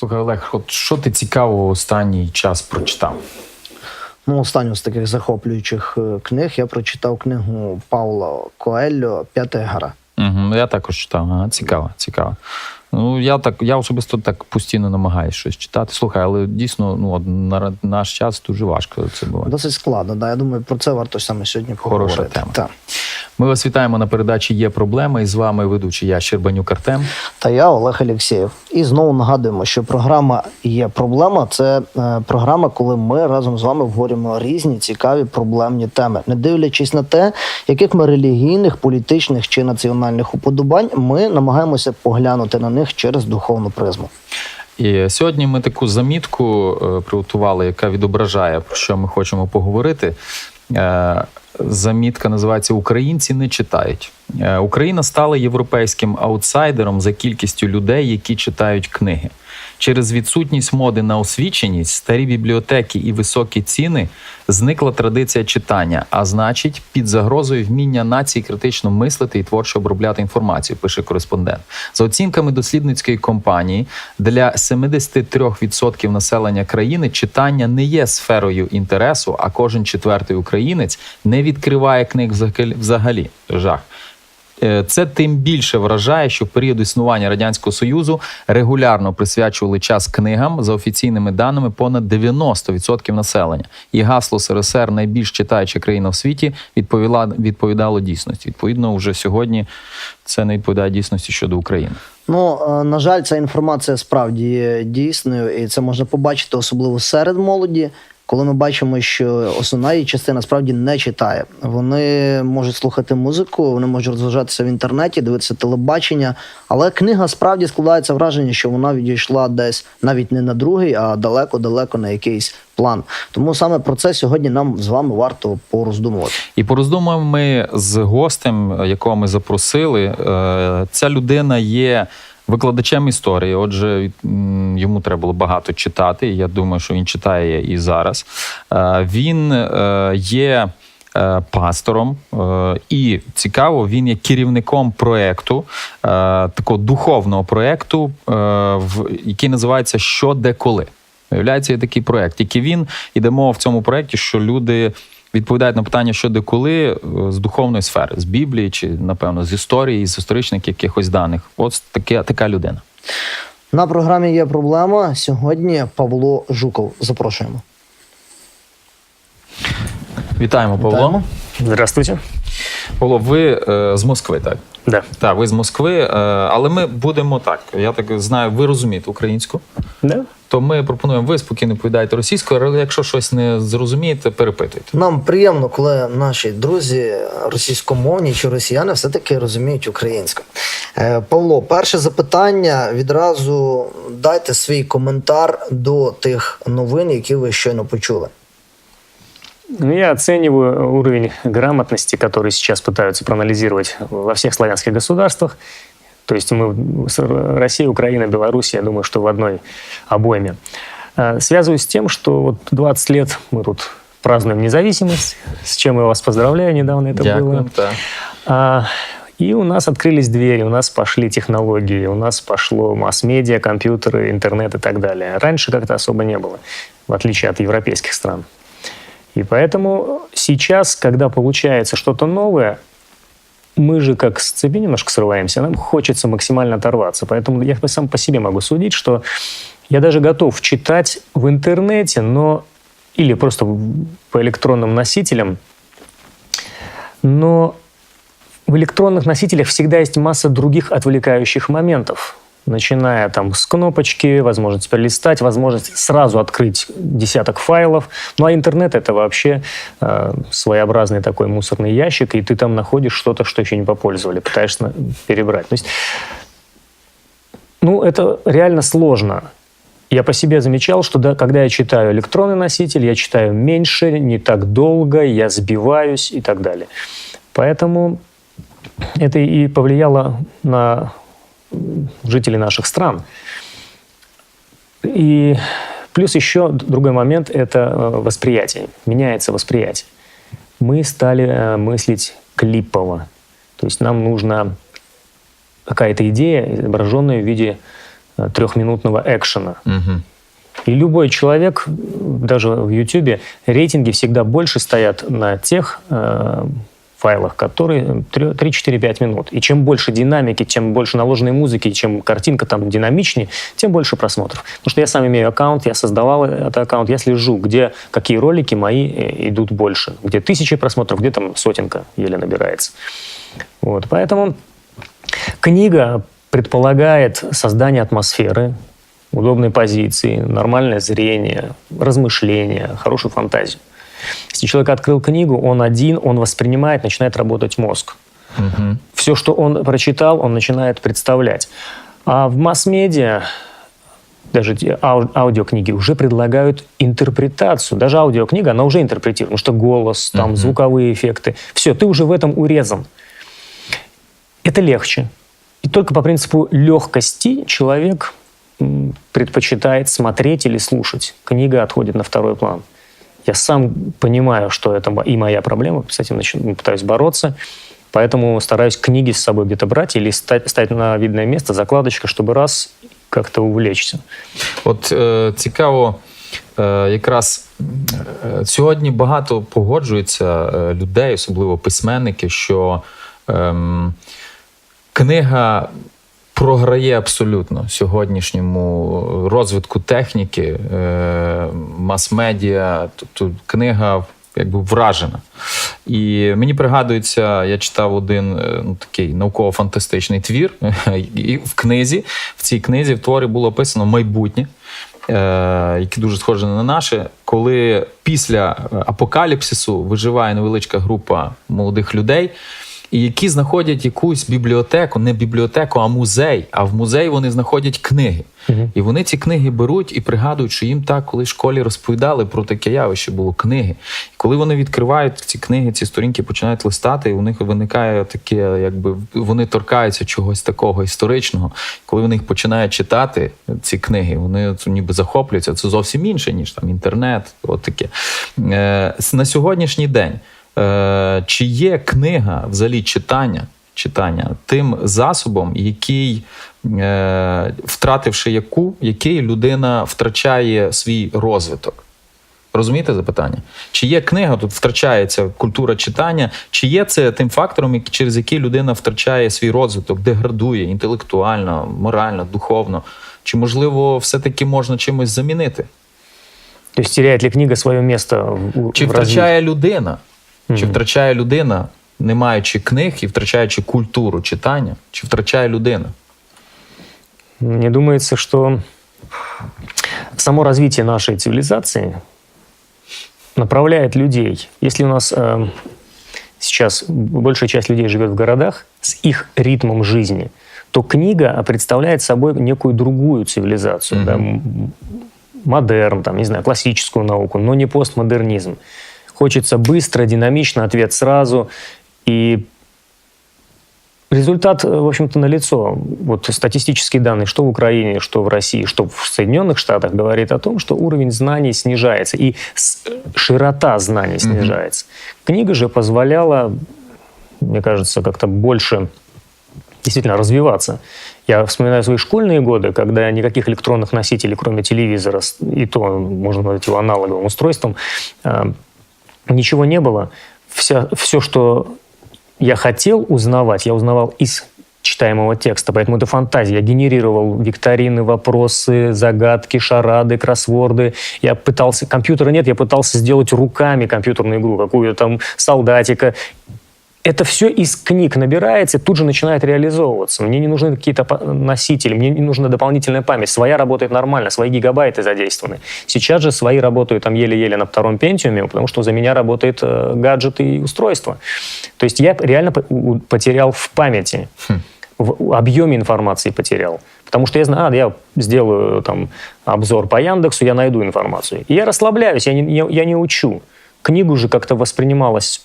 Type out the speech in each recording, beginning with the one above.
Слухай, Олег, от що ти цікавого останній час прочитав? Ну, останню з таких захоплюючих е, книг я прочитав книгу Паула Коельо П'ята гора. Угу, я також читав. Ага, цікаво, цікаво. Ну, я так, я особисто так постійно намагаюся щось читати. Слухай, але дійсно, ну, на наш час дуже важко це було. Досить складно. Да. Я думаю, про це варто саме сьогодні Хороша тема. Так. Ми вас вітаємо на передачі Є проблеми. І з вами ведучий я Щербанюк Артем. Та я Олег Алєксєєв. І знову нагадуємо, що програма є проблема. Це е, програма, коли ми разом з вами обговорюємо різні цікаві проблемні теми, не дивлячись на те, яких ми релігійних, політичних чи національних уподобань, ми намагаємося поглянути на них через духовну призму. І сьогодні ми таку замітку е, приготували, яка відображає, про що ми хочемо поговорити. Е, Замітка називається Українці не читають. Е, Україна стала європейським аутсайдером за кількістю людей, які читають книги. Через відсутність моди на освіченість, старі бібліотеки і високі ціни зникла традиція читання, а значить, під загрозою вміння нації критично мислити і творчо обробляти інформацію, пише кореспондент. За оцінками дослідницької компанії, для 73% населення країни читання не є сферою інтересу, а кожен четвертий українець не відкриває книг взагалі-. Жах. Е, Це тим більше вражає, що в період існування радянського союзу регулярно присвячували час книгам за офіційними даними понад 90% населення. І гасло СРСР найбільш читаюча країна в світі відповіла відповідало дійсності. Відповідно, вже сьогодні це не відповідає дійсності щодо України. Ну, е, на жаль, ця інформація справді є дійсною, і це можна побачити особливо серед молоді. Коли ми бачимо, що основна її частина справді не читає, вони можуть слухати музику, вони можуть розважатися в інтернеті, дивитися телебачення. Але книга справді складається враження, що вона відійшла десь навіть не на другий, а далеко-далеко на якийсь план. Тому саме про це сьогодні нам з вами варто пороздумувати. І пороздумуємо ми з гостем, якого ми запросили. Е, Ця людина є викладачем історії. Отже, йому треба було багато читати. Я думаю, що він читає і зараз. Е, Він е, є. е, Пастором і цікаво, він є керівником проекту, такого духовного проекту, який називається Що де коли. Виявляється, є такий проект. Тільки він іде мова в цьому проекті, що люди відповідають на питання, що де коли е, з духовної сфери, з Біблії чи, напевно, з історії, з історичних якихось даних. От таке, така людина. На програмі є проблема. Сьогодні Павло Жуков. Запрошуємо. Вітаємо, Павло. Вітаємо. Здравствуйте. Павло, ви е, з Москви, так? Да. Так, ви з Москви, е, але ми будемо так. Я так знаю, ви розумієте українську. Да? То ми пропонуємо, ви спокійно відповідаєте російською, але якщо щось не зрозумієте, перепитуйте. Нам приємно, коли наші друзі російськомовні чи росіяни все-таки розуміють українську. Е, Павло, перше запитання. Відразу дайте свій коментар до тих новин, які ви щойно почули. Ну, Я оцениваю уровень грамотности, который сейчас пытаются проанализировать во всех славянских государствах. То есть мы, Россия, Украина, Беларусь, я думаю, что в одной обойме. Э, Связываю с тем, что вот 20 лет мы тут празднуем независимость, с чем я вас поздравляю, недавно это было. Дякую. Так. А, И у нас открылись двери, у нас пошли технологии, у нас пошло масс-медиа, компьютеры, интернет и так далее. Раньше как-то особо не было, в отличие от европейских стран. И поэтому сейчас, когда получается что-то новое, мы же как с цепи немножко срываемся, нам хочется максимально оторваться. Поэтому я сам по себе могу судить, что я даже готов читать в интернете, но или просто по электронным носителям, но в электронных носителях всегда есть масса других отвлекающих моментов. Начиная там с кнопочки, возможность пролистать, возможность сразу открыть десяток файлов. Ну а интернет это вообще э, своеобразный такой мусорный ящик, и ты там находишь что-то, что еще не попользовали, пытаешься перебрать. То есть, ну это реально сложно. Я по себе замечал, что да, когда я читаю электронный носитель, я читаю меньше, не так долго, я сбиваюсь и так далее. Поэтому это и повлияло на жителей наших стран. И плюс еще другой момент – это э, восприятие. Меняется восприятие. Мы стали э, мыслить клипово. То есть нам нужна какая-то идея, изображенная в виде э, трехминутного экшена. Угу. И любой человек, даже в YouTube, рейтинги всегда больше стоят на тех э, файлах, которые 3-4-5 минут. И чем больше динамики, чем больше наложенной музыки, чем картинка там динамичнее, тем больше просмотров. Потому что я сам имею аккаунт, я создавал этот аккаунт, я слежу, где какие ролики мои э, идут больше. Где тысячи просмотров, где там сотенка еле набирается. Вот, поэтому книга предполагает создание атмосферы, удобной позиции, нормальное зрение, размышления, хорошую фантазию. Если человек открыл книгу, он один, он воспринимает, начинает работать мозг. Угу. Все, что он прочитал, он начинает представлять. А в масс-медиа даже ау- аудиокниги уже предлагают интерпретацию. Даже аудиокнига, она уже интерпретирует, потому что голос, там, Мгм. звуковые эффекты. Все, ты уже в этом урезан. Это легче. И только по принципу легкости человек предпочитает смотреть или слушать. Книга отходит на второй план. Я сам понимаю, что это мо- и моя проблема, с этим начи- пытаюсь бороться, поэтому стараюсь книги с собой где-то брать или ста- ставить на видное место, закладочка, чтобы раз как-то увлечься. От е, цікаво, е, якраз е, сьогодні багато погоджується е, людей, особливо письменники, що ем, книга програє абсолютно сьогоднішньому розвитку техніки, е, мас-медіа. Тобто книга якби вражена. І мені пригадується, я читав один е, ну, такий науково-фантастичний твір. І в книзі, в цій книзі в творі було описано майбутнє, е, яке дуже схоже на наше, коли після апокаліпсису виживає невеличка група молодих людей. І які знаходять якусь бібліотеку, не бібліотеку, а музей. А в музеї вони знаходять книги. Мгм. І вони ці книги беруть і пригадують, що їм так, коли в школі розповідали про таке явище, було книги. І коли вони відкривають ці книги, ці сторінки починають листати, і у них виникає таке, якби вони торкаються чогось такого історичного. Коли вони їх починають читати, ці книги, вони ніби захоплюються. Це зовсім інше, ніж там інтернет. От таке. Е, на сьогоднішній день. Е, чи є книга взагалі читання, читання тим засобом, який, е, втративши яку, який людина втрачає свій розвиток? Розумієте запитання? Чи є книга, тут втрачається культура читання, чи є це тим фактором, через який людина втрачає свій розвиток, деградує інтелектуально, морально, духовно? Чи можливо все-таки можна чимось замінити? То есть теряет ли книга свое место в, Чи втрачає людина? Чи Мгм. втрачає людина, не маючи книг і втрачаючи культуру читання? Чи втрачає людина? Мне думается, что само развитие нашей цивилизации направляет людей. Если у нас э, сейчас большая часть людей живет в городах с их ритмом жизни, то книга представляет собой некую другую цивилизацию, да, Мгм. м- модерн, там, не знаю, классическую науку, но не постмодернизм. Хочется быстро, динамично, ответ сразу. И Результат, э, в общем-то, налицо. Вот статистические данные, что в Украине, что в России, что в Соединенных Штатах, говорит о том, что уровень знаний снижается, и широта знаний снижается. Книга же позволяла, мне кажется, как-то больше действительно развиваться. Я вспоминаю свои школьные годы, когда никаких электронных носителей, кроме телевизора, и то можно назвать его аналоговым устройством, э, ничего не было. Вся, все, что я хотел узнавать, я узнавал из читаемого текста, поэтому это фантазия. Я генерировал викторины, вопросы, загадки, шарады, кроссворды. Я пытался... Компьютера нет, я пытался сделать руками компьютерную игру, какую-то там солдатика. Это все из книг набирается и тут же начинает реализовываться. Мне не нужны какие-то носители, мне не нужна дополнительная память. Своя работает нормально, свои гигабайты задействованы. Сейчас же свои работают там еле-еле на втором пентиуме, потому что за меня работает э, гаджет и устройство. То есть я реально потерял в памяти, в объеме информации потерял. Потому что я знаю, а, я сделаю там обзор по Яндексу, я найду информацию. И я расслабляюсь, я не, я, я не учу. Книгу же как-то воспринималось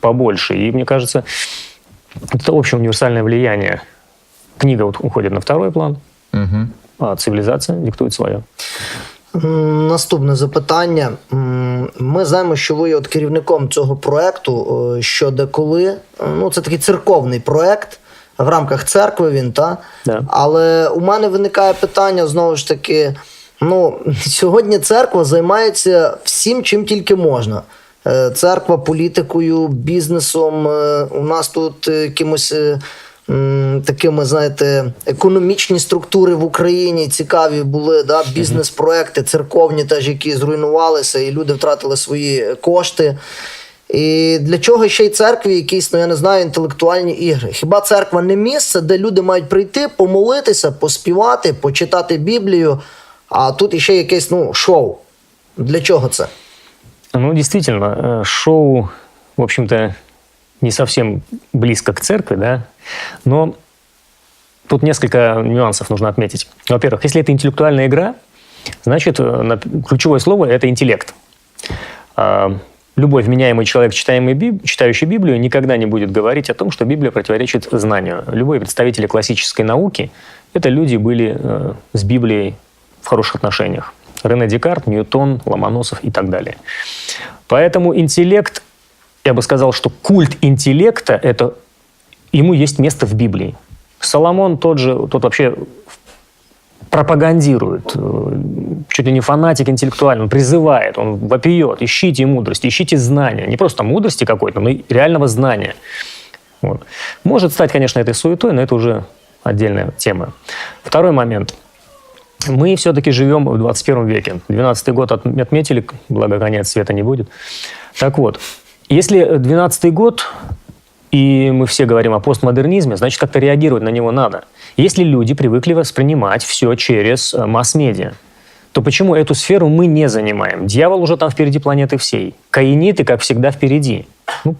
побольше. И мне кажется, это общее универсальное влияние. Книга вот уходит на второй план, Угу. а цивилизация диктует свое. Наступне запитання. Ми знаємо, що ви є от керівником цього проекту, е, що деколи, е, ну це такий церковний проект. в рамках церкви він, та? Да. Але у мене виникає питання знову ж таки: ну, сьогодні церква займається всім, чим тільки можна. Е, Церква політикою, бізнесом. е, У нас тут е, якимось. Такими, знаєте, економічні структури в Україні цікаві були, да, бізнес-проекти, церковні теж, які зруйнувалися, і люди втратили свої кошти. І для чого ще й церкві якісь, ну я не знаю, інтелектуальні ігри? Хіба церква не місце, де люди мають прийти, помолитися, поспівати, почитати Біблію, а тут іще якесь ну, шоу. Для чого це? Ну, действительно, э, шоу, в общем-то, не совсем близко к церкви, да, но тут несколько нюансов нужно отметить. Во-первых, если это интеллектуальная игра, значит, э, ключевое слово – это интеллект. А, Любой вменяемый человек, читающий Библию, никогда не будет говорить о том, что Библия противоречит знанию. Любые представители классической науки – это люди были э, с Библией в хороших отношениях. Рене Декарт, Ньютон, Ломоносов и так далее. Поэтому интеллект, я бы сказал, что культ интеллекта, это ему есть место в Библии. Соломон тот же, тот вообще пропагандирует, э, чуть ли не фанатик интеллектуальный, он призывает, он вопиет, ищите мудрости, ищите знания. Не просто мудрости какой-то, но и реального знания. Вот. Может стать, конечно, этой суетой, но это уже отдельная тема. Второй момент. Мы все-таки живем в 21 веке. 12 год от- отметили, благо конец света не будет. Так вот, если 12 год, и мы все говорим о постмодернизме, значит, как-то реагировать на него надо. Если люди привыкли воспринимать все через э, масс-медиа, то почему эту сферу мы не занимаем? Дьявол уже там впереди планеты всей. Каиниты, как всегда, впереди. Ну,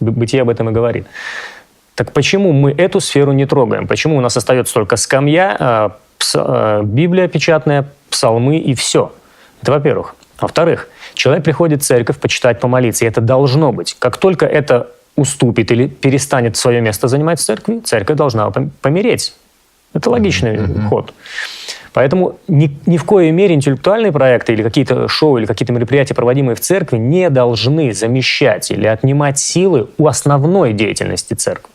бы- бытие об этом и говорит. Так почему мы эту сферу не трогаем? Почему у нас остается только скамья, а, Библия печатная, псалмы и все? Это во-первых. Во-вторых, человек приходит в церковь почитать, помолиться, и это должно быть. Как только это уступит или перестанет свое место занимать в церкви, церковь должна пом- помереть. Это логичный ход. Поэтому ни, ни в коей мере интеллектуальные проекты или какие-то шоу или какие-то мероприятия, проводимые в церкви, не должны замещать или отнимать силы у основной деятельности церкви.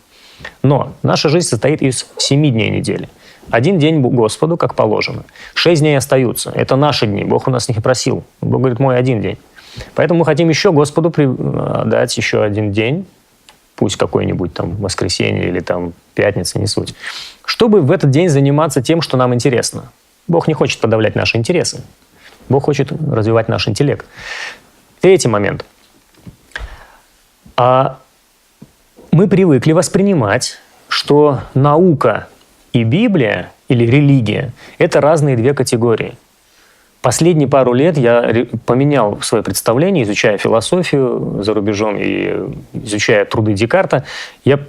Но наша жизнь состоит из семи дней недели. Один день Господу, как положено. Шесть дней остаются. Это наши дни. Бог у нас не просил. Бог говорит, мой один день. Поэтому мы хотим еще Господу э, дать еще один день, пусть какой-нибудь там воскресенье или там пятница, не суть, чтобы в этот день заниматься тем, что нам интересно. Бог не хочет подавлять наши интересы. Бог хочет развивать наш интеллект. Третий момент. А мы привыкли воспринимать, что наука и Библия или религия – это разные две категории. Последние пару лет я поменял свое представление, изучая философию за рубежом и изучая труды Декарта. Я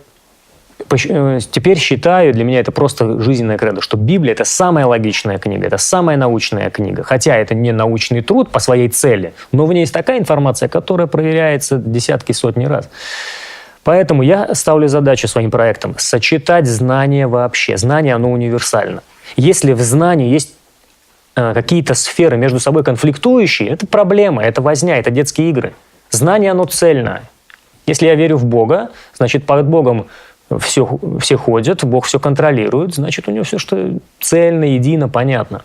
э, теперь считаю, для меня это просто жизненная кредо, что Библия – это самая логичная книга, это самая научная книга. Хотя это не научный труд по своей цели, но в ней есть такая информация, которая проверяется десятки, сотни раз. Поэтому я ставлю задачу своим проектам сочетать знания вообще. Знание, оно универсально. Если в знании есть э, какие-то сферы между собой конфликтующие, это проблема, это возня, это детские игры. Знание, оно цельное. Если я верю в Бога, значит, под Богом все, все ходят, Бог все контролирует, значит, у него все, что цельно, едино, понятно.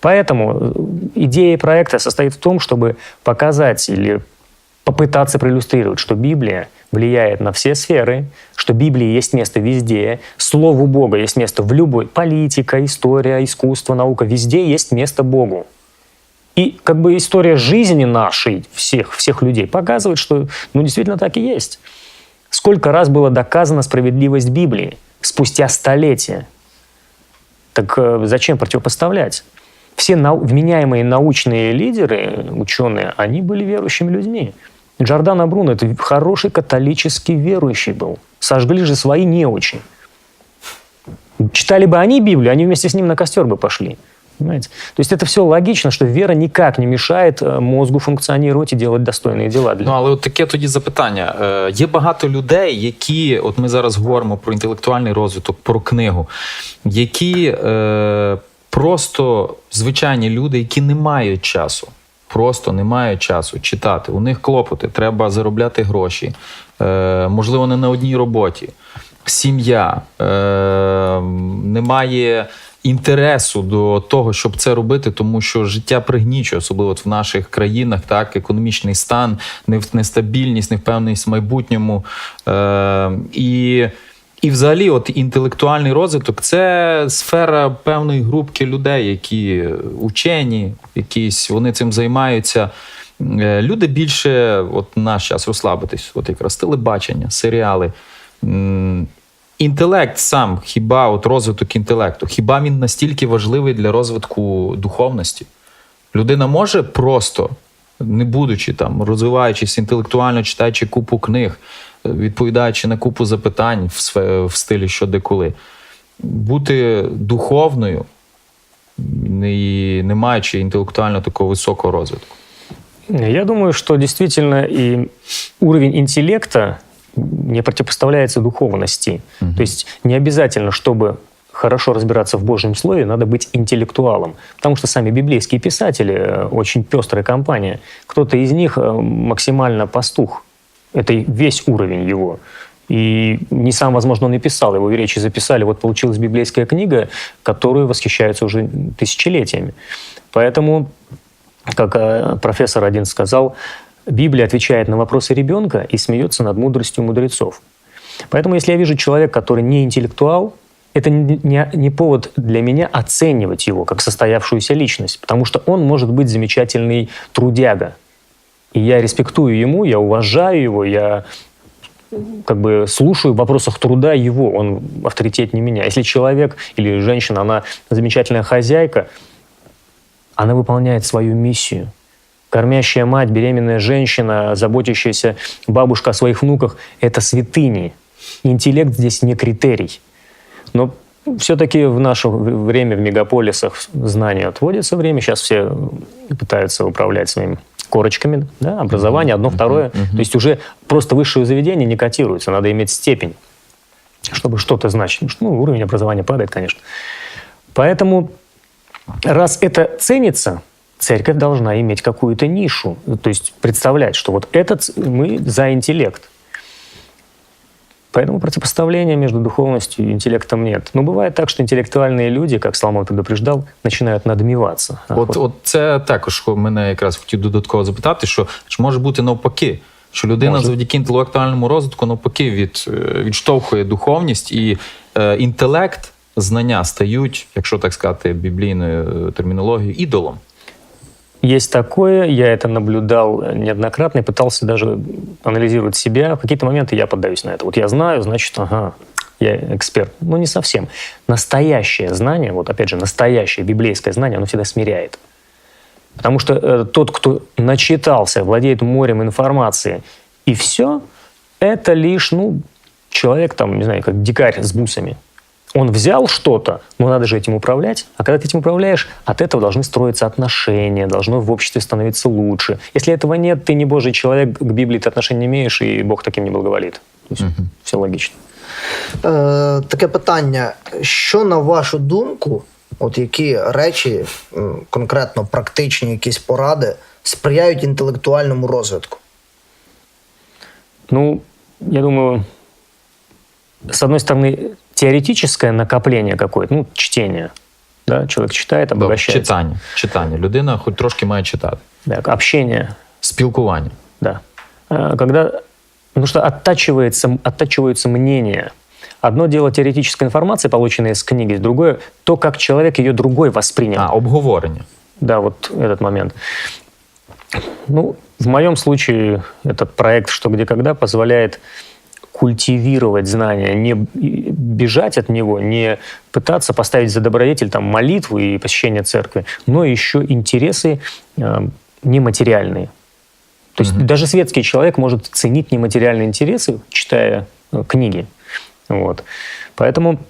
Поэтому э, идея проекта состоит в том, чтобы показать или попытаться проиллюстрировать, что Библия влияет на все сферы, что Библии есть место везде, Слову Бога есть место в любой, политика, история, искусство, наука, везде есть место Богу. И как бы история жизни нашей, всех, всех людей, показывает, что ну, действительно так и есть. Сколько раз было доказана справедливость Библии спустя столетия. Так э, зачем противопоставлять? Все вменяемые научные лидеры, ученые, они были верующими людьми. Джордано Бруно – это хороший католический верующий был. Сожгли же свои неучи. Читали бы они Библию, они вместе с ним на костер бы пошли. Понимаете? То есть это все логично, что вера никак не мешает э, мозгу функционировать и делать достойные дела. Для... Ну, але от таке тоді запитання. Е, є багато людей, які, от ми зараз говоримо про інтелектуальний розвиток, про книгу, які е, просто звичайні люди, які не мають часу. Просто не мають часу читати. У них клопоти, треба заробляти гроші, е, можливо, не на одній роботі. сім'я, е, немає інтересу до того, щоб це робити, тому що життя пригнічує, особливо от в наших країнах, так, економічний стан, нестабільність, невпевненість в майбутньому. Е, і, і взагалі, от інтелектуальний розвиток це сфера певної групки людей, які учені, якісь вони цим займаються. Е, Люди більше, от наш час розслабитись, от якраз телебачення, серіали. Інтелект сам, хіба от розвиток інтелекту, хіба він настільки важливий для розвитку духовності? Людина може просто, не будучи там, розвиваючись інтелектуально, читаючи купу книг, відповідаючи на купу запитань в, сфе- в стилі що де коли, бути духовною, не, не маючи інтелектуально такого високого розвитку. Я думаю, что действительно и уровень интеллекта не противопоставляется духовности. То есть не обязательно, чтобы хорошо разбираться в Божьем Слове, надо быть интеллектуалом. Потому что сами библейские писатели э, очень пестрая компания. Кто-то из них э, максимально пастух. это весь уровень его. И не сам, возможно, он и писал, его речи записали. Вот получилась библейская книга, которую восхищаются уже тысячелетиями. Поэтому как э, профессор один сказал, Библия отвечает на вопросы ребенка и смеется над мудростью мудрецов. Поэтому если я вижу человека, который не интеллектуал, это не, не- не повод для меня оценивать его как состоявшуюся личность, потому что он может быть замечательный трудяга. И я респектую ему, я уважаю его, я как бы слушаю в вопросах труда его, он авторитет не меня. Если человек или женщина, она замечательная хозяйка, она выполняет свою миссию. Кормящая мать, беременная женщина, заботящаяся бабушка о своих внуках – это святыни. Интеллект здесь не критерий. Но все-таки в наше время в мегаполисах знанию отводится время. Сейчас все пытаются управлять своими корочками. Да? Образование одно, второе. То есть уже просто высшее заведение не котируется. Надо иметь степень, чтобы что-то значить. Ну, ну, уровень образования падает, конечно. Поэтому раз это ценится, церковь должна иметь какую-то нишу. То есть представлять, что вот этот мы за интеллект. Поэтому противопоставления между духовностью и интеллектом нет. Но бывает так, что интеллектуальные люди, как Соломон предупреждал, начинают надмеваться. От, от це також мене якраз хотів додатково запитати, що ж може бути навпаки, що людина Може. завдяки інтелектуальному розвитку навпаки від, е, відштовхує духовність і е, інтелект, знання стають, якщо так сказати, біблійною е, термінологією, ідолом. Есть такое, я это наблюдал неоднократно и пытался даже анализировать себя. В какие-то моменты я поддаюсь на это. Вот я знаю, значит, ага, я эксперт. Ну, не совсем. Настоящее знание, вот опять же, настоящее библейское знание, оно всегда смиряет. Потому что э, тот, кто начитался, владеет морем информации, и все, это лишь, ну, человек там, не знаю, как дикарь с бусами. Он взял что-то, но надо же этим управлять. А когда ты этим управляешь, от этого должны строиться отношения, должно в обществе становиться лучше. Если этого нет, ты не божий человек, к Библии ты отношения не имеешь, и Бог таким не благоволит. То есть все логично. Е, таке питання: що на вашу думку, от які речі, м, конкретно практичні якісь поради, сприяють інтелектуальному розвитку? Ну, я думаю, с одной стороны, теоретическое накопление какое-то, ну, чтение. Да, человек читает, Добре, обогащается. читання. Читання. Людина хоч трошки має читати. Да, общение, Спілкування. да. А, Когда, потому что оттачивается, оттачиваются мнения. Одно дело теоретическая информация, полученная из книги, другое то, как человек ее другой воспринял. А, обговорення. Да, вот этот момент. Ну, в моем случае этот проект «Что, где, когда» позволяет культивировать знания, не бежать от него, не пытаться поставить за добродетель там, молитву и посещение церкви, но еще интересы э, нематериальные. То есть даже светский человек может ценить нематериальные интересы, читая э, книги. Вот. Поэтому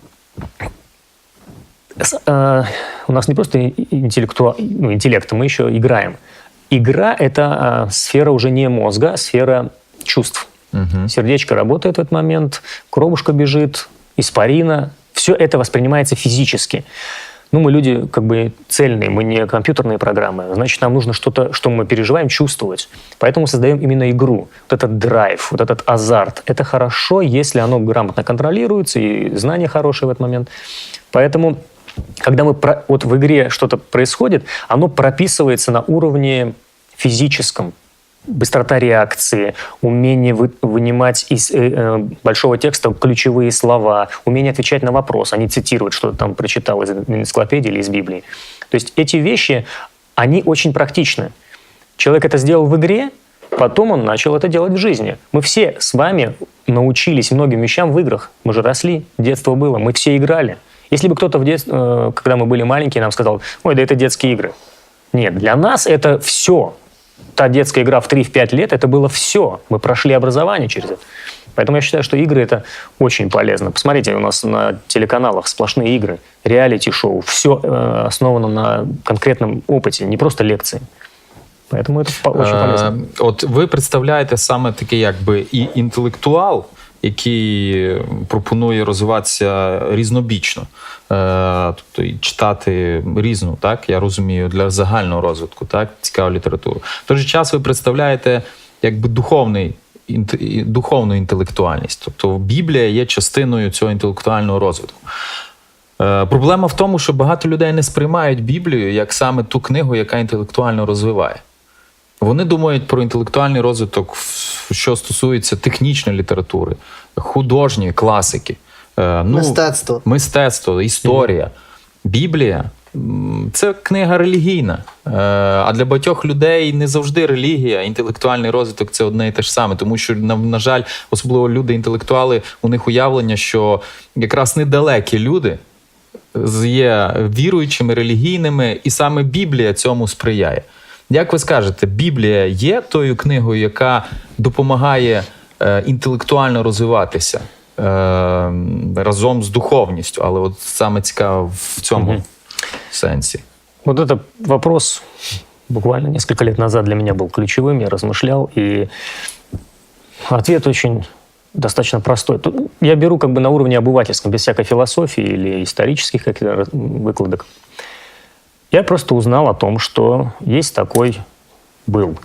э, у нас не просто интеллектуа... ну, интеллект, мы еще играем. Игра — это э, сфера уже не мозга, а сфера чувств. Сердечко работает в этот момент, кровушка бежит, испарина. Все это воспринимается физически. Ну, мы люди как бы цельные, мы не компьютерные программы. Значит, нам нужно что-то, что мы переживаем, чувствовать. Поэтому создаем именно игру. Вот этот драйв, вот этот азарт. Это хорошо, если оно грамотно контролируется, и знания хорошие в этот момент. Поэтому когда мы про, вот в игре что-то происходит, оно прописывается на уровне физическом, быстрота реакции, умение вы, вынимать из э, э, большого текста ключевые слова, умение отвечать на вопрос, а не цитировать, что там прочитал из энциклопедии или из Библии. То есть эти вещи, они очень практичны. Человек это сделал в игре, потом он начал это делать в жизни. Мы все с вами научились многим вещам в играх. Мы же росли, детство было, мы все играли. Если бы кто-то в детстве, э, когда мы были маленькие, нам сказал, ой, да это детские игры. Нет, для нас это все та детская игра в 3-5 лет, это было все. Мы прошли образование через это. Поэтому я считаю, что игры это очень полезно. Посмотрите, у нас на телеканалах сплошные игры, реалити-шоу. Все э, основано на конкретном опыте, не просто лекции. Поэтому это по- очень полезно. Е, От ви представляєте саме такий, якби і інтелектуал, який пропонує розвиватися різнобічно, Е, тобто і читати різну, так я розумію, для загального розвитку, так цікаву літературу. В той же час ви представляєте якби духовний. Духовну інтелектуальність, тобто Біблія є частиною цього інтелектуального розвитку. Е, Проблема в тому, що багато людей не сприймають Біблію як саме ту книгу, яка інтелектуально розвиває. Вони думають про інтелектуальний розвиток, в- що стосується технічної літератури, художньої класики, е, ну, Мистецтво. мистецтво, історія. Біблія це книга релігійна. Е, А для багатьох людей не завжди релігія, інтелектуальний розвиток це одне і те ж саме. Тому що, на, жаль, особливо люди, інтелектуали, у них уявлення, що якраз недалекі люди є віруючими, релігійними, і саме Біблія цьому сприяє. Як ви скажете, Біблія є тою книгою, яка допомагає е, інтелектуально розвиватися е, разом з духовністю, але от саме цікаво в цьому Мгм. сенсі. Вот это вопрос буквально несколько лет назад для меня был ключевым, я размышлял, и ответ очень достаточно простой. Тут Я беру как бы на уровне обывательском, без всякой философии или исторических каких-то раз- выкладок. Я просто узнал о том, что есть такой был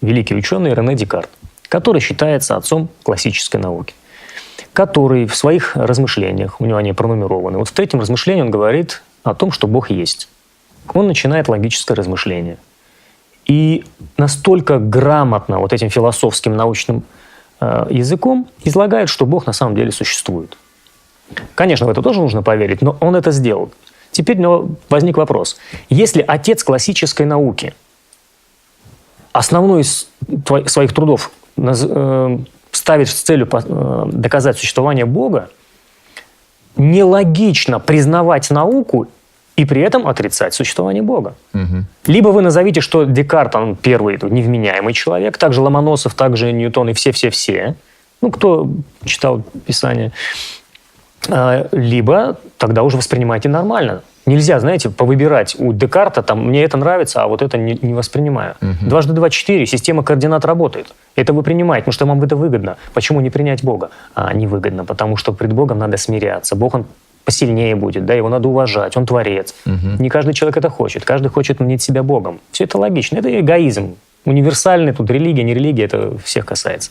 великий ученый Рене Декарт, который считается отцом классической науки который в своих размышлениях, у него они пронумерованы, вот в третьем размышлении он говорит о том, что Бог есть. Он начинает логическое размышление. И настолько грамотно вот этим философским научным э, языком излагает, что Бог на самом деле существует. Конечно, в это тоже нужно поверить, но он это сделал. Теперь у него возник вопрос. Если отец классической науки основной из твоих- своих трудов э, ставит с целью э, доказать существование Бога, нелогично признавать науку и при этом отрицать существование Бога. Угу. Либо вы назовите, что Декарт, он первый невменяемый человек, также Ломоносов, также Ньютон и все-все-все. Ну, кто читал Писание. А, Либо тогда уже воспринимайте нормально. Нельзя, знаете, повыбирать у Декарта, там, мне это нравится, а вот это не, не воспринимаю. Дважды два – четыре, система координат работает. Это вы принимаете, потому что вам это выгодно. Почему не принять Бога? А, невыгодно, потому что пред Богом надо смиряться. Бог, он посильнее будет, да, его надо уважать, он творец. Не каждый человек это хочет, каждый хочет мнить себя Богом. Все это логично, это эгоизм. Универсальный, тут религия, не религия, это всех касается.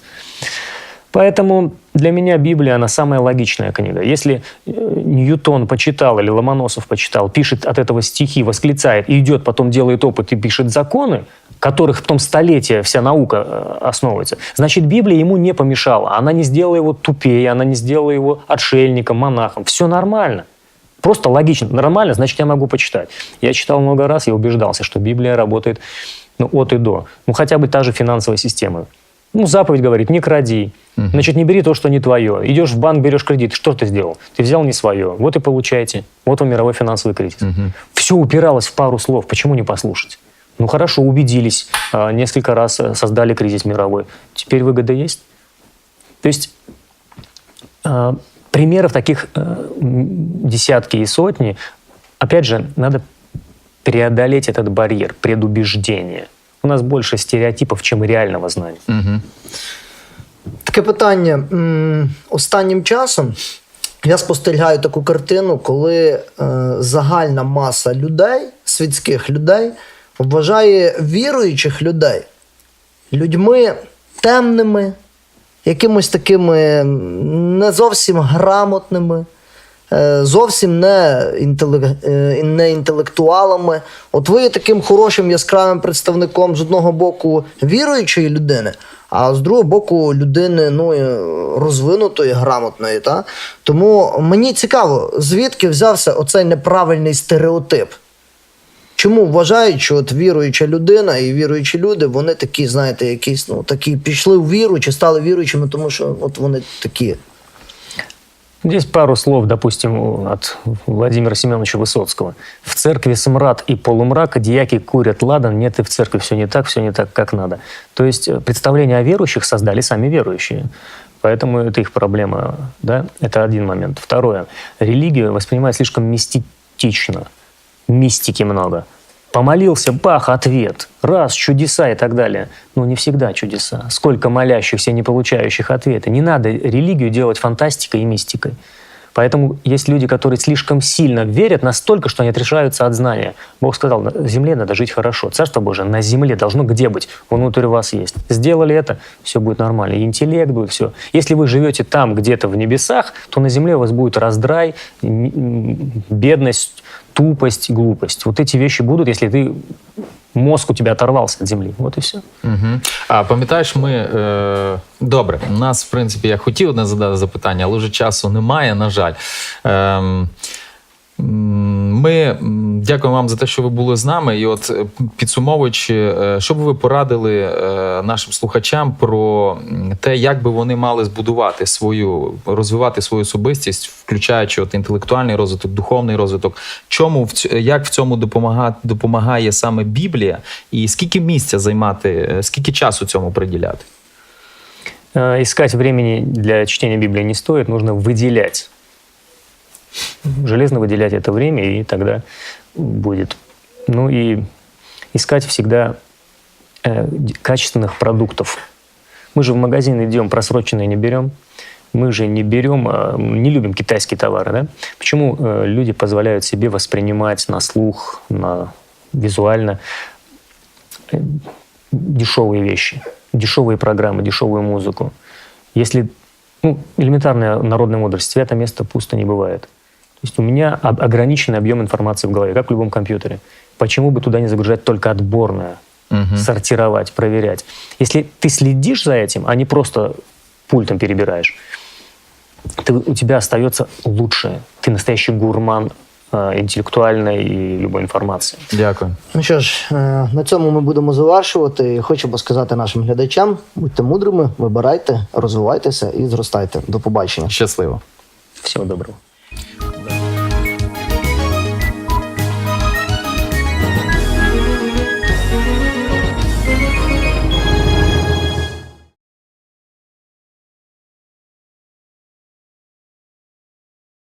Поэтому для меня Библия, она самая логичная книга. Если э, Ньютон почитал или Ломоносов почитал, пишет от этого стихи, восклицает, и идет, потом делает опыт и пишет законы, которых в том столетие вся наука э, основывается, значит, Библия ему не помешала. Она не сделала его тупее, она не сделала его отшельником, монахом. Все нормально. Просто логично. Нормально, значит, я могу почитать. Я читал много раз, я убеждался, что Библия работает ну, от и до. Ну, хотя бы та же финансовая система. Ну, заповедь говорит, не кради. Значит, не бери то, что не твое. Идешь в банк, берешь кредит. Что ты сделал? Ты взял не свое. Вот и получаете. Вот вам мировой финансовый кризис. Все упиралось в пару слов. Почему не послушать? Ну, хорошо, убедились. а, Несколько раз э, создали кризис мировой. Теперь выгода есть? То есть а, примеров таких э, десятки и сотни. Опять же, надо преодолеть этот барьер предубеждения. У нас больше стереотипов, чем реального знания. Угу. Таке питання. Останнім часом я спостерігаю таку картину, коли е, загальна маса людей, світських людей, вважає віруючих людей людьми темними, якимось такими не зовсім грамотними, зовсім не, е, не інтелектуалами. От ви є таким хорошим яскравим представником з одного боку віруючої людини, а з другого боку людини ну, е, розвинутої, грамотної. Та? Тому мені цікаво, звідки взявся оцей неправильний стереотип. Чому вважають, що от віруюча людина і віруючі люди, вони такі, знаєте, якісь ну такі пішли в віру чи стали віруючими, тому що от вони такі. Здесь пару слов, допустим, от Владимира Семеновича Высоцкого. В церкви смрад и полумрак, дьяки курят ладан, нет и в церкви все не так, все не так, как надо. То есть э, представление о верующих создали сами верующие. Поэтому это их проблема, да, это один момент. Второе. Религию воспринимают слишком мистично. Мистики много. Помолился, бах, ответ. Раз, чудеса и так далее. Но не всегда чудеса. Сколько молящихся, не получающих ответа. Не надо религию делать фантастикой и мистикой. Поэтому есть люди, которые слишком сильно верят настолько, что они отрешаются от знания. Бог сказал, на земле надо жить хорошо. Царство Божие на земле должно где быть? Внутрь вас есть. Сделали это, все будет нормально. И интеллект будет, все. Если вы живете там, где-то в небесах, то на земле у вас будет раздрай, бедность, тупость, глупость. Вот эти вещи будут, если ты мозг у тебя оторвался от земли. Вот и все. Угу. А пам'ятаєш, ми е, добре, у нас, в принципі, я хотів одне задати запитання, але вже часу немає, на жаль. Ем, м, ми м, дякуємо вам за те, що ви були з нами. І от е, підсумовуючи, е, що б ви порадили е, нашим слухачам про м, те, як би вони мали збудувати свою, розвивати свою особистість, включаючи от інтелектуальний розвиток, духовний розвиток. Чому в ць- як в цьому допомагає, допомагає саме Біблія, і скільки місця займати, е, скільки часу цьому приділяти? Э, Искать времени для чтения Библии не стоит, нужно выделять. Железно выделять это время, и тогда будет. Ну и искать всегда э, качественных продуктов. Мы же в магазин идем, просроченные не берем. Мы же не берем, э, не любим китайские товары, да? Почему э, люди позволяют себе воспринимать на слух, на визуально э, дешевые вещи, дешевые программы, дешевую музыку. Если ну, элементарная народная мудрость, свято место пусто не бывает. То есть у меня ограниченный объем информации в голове, как в любом компьютере. Почему бы туда не загружать только отборное, Мгм. сортировать, проверять? Если ты следишь за этим, а не просто пультом перебираешь, ты- у тебя остается лучшее. Ты настоящий гурман э, интеллектуальной и любой информации. Дякую. Ну що ж, е, на цьому ми будемо завершувати. Хочемо сказати нашим глядачам: будьте мудрими, вибирайте, розвивайтеся і зростайте. До побачення. Щасливо. Всего доброго.